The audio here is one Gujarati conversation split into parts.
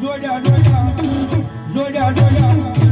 જોડ્યા જોડ્યા જોડ્યા જોડ્યા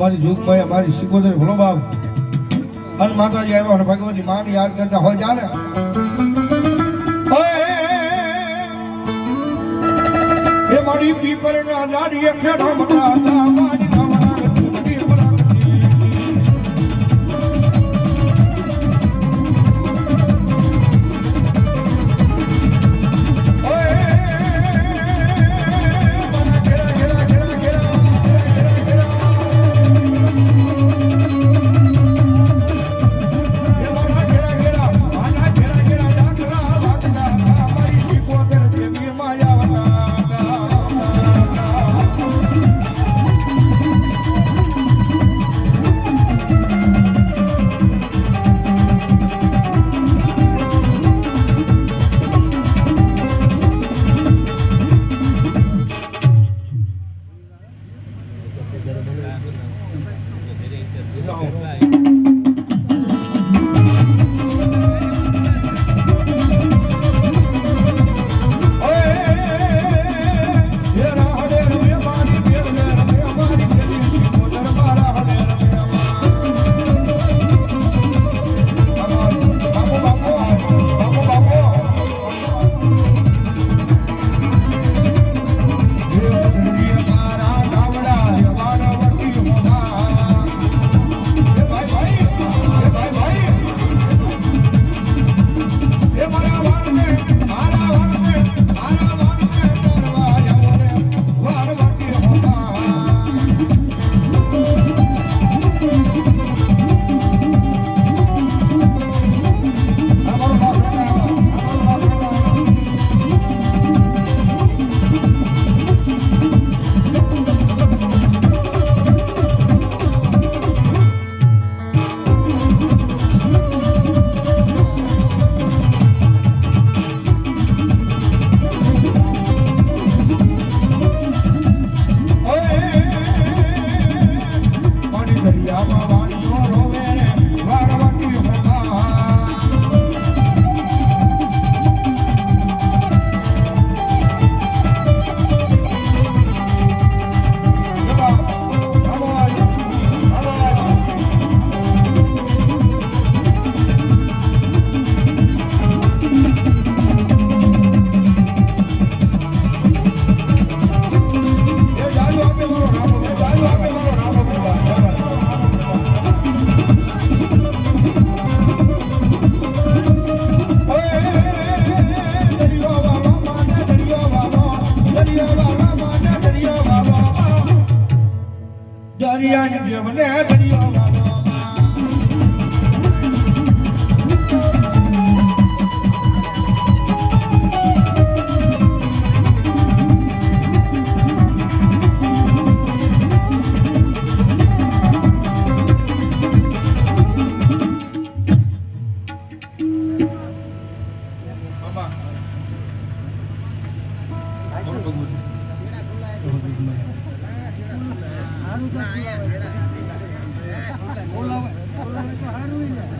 અમારી જુગભાઈ અમારી સિકોદર ભલો બાપ અને માતાજી આવ્યા અને ભગવતી માને યાદ કરતા હોય જાને. એ મારી પીપર ના જાડી અક્ષર મટાતા મારી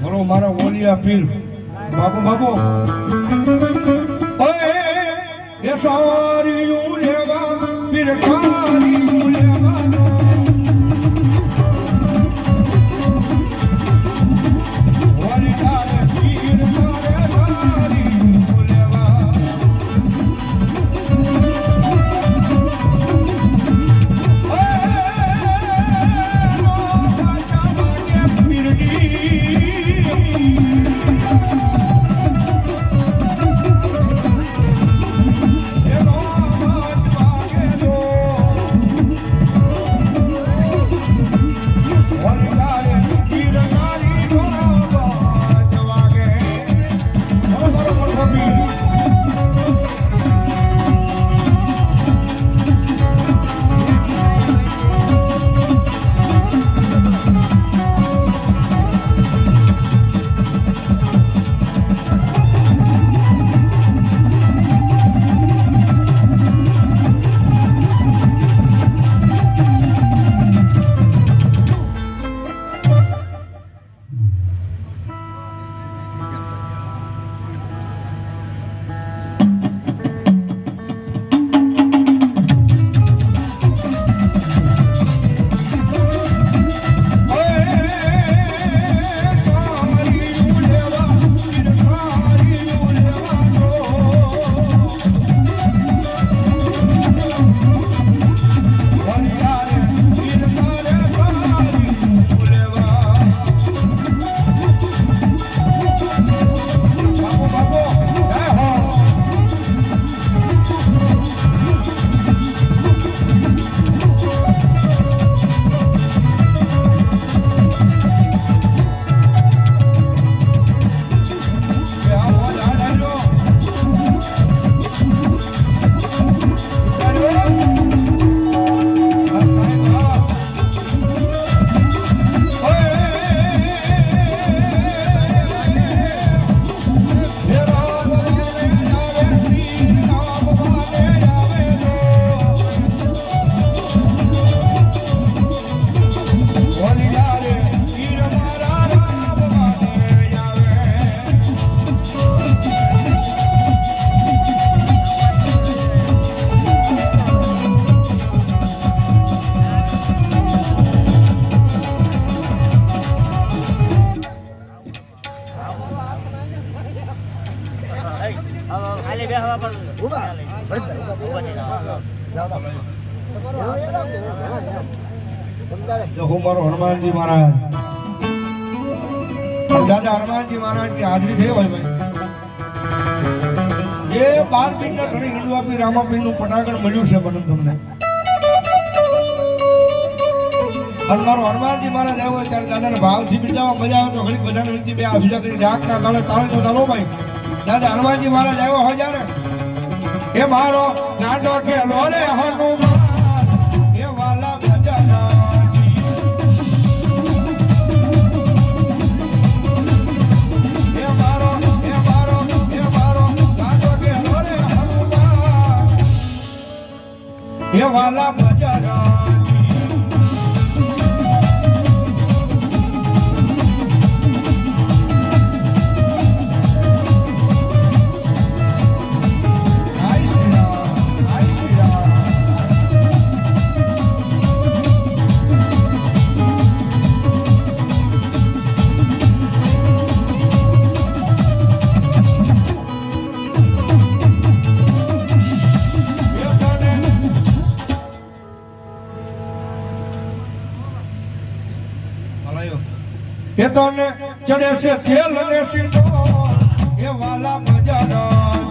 બોલો મારા ઓલિયા પીર. બાપુ બાપુ. એ સારી લેવા પીર સારી લેવા હનુમાનજી મહારાજ. દાદા હનુમાનજી મહારાજની હાજરી થઈ હોય એ બાર પિંડ ઘણી હિન્દુ આપી રામાપીરનું પટાગણ મળ્યું છે મને તમને. અને મારો હનુમાનજી મહારાજ આવ્યો ત્યારે દાદાને ભાવથી બિરદાવવા મજા આવે તો ઘણી બધાને વિનંતી બે આસુજા કરી ડાક ના તાળે તાળે તો ચાલો ભાઈ. દાદા, હનુમાનજી મહારાજ આવ્યો હોય જ્યારે એ મારો નાટો કે લોરે હનુમાન એ વાલા વાલા તને ચડે છે તેલ ને સીધો. એ વાલા બજારાજી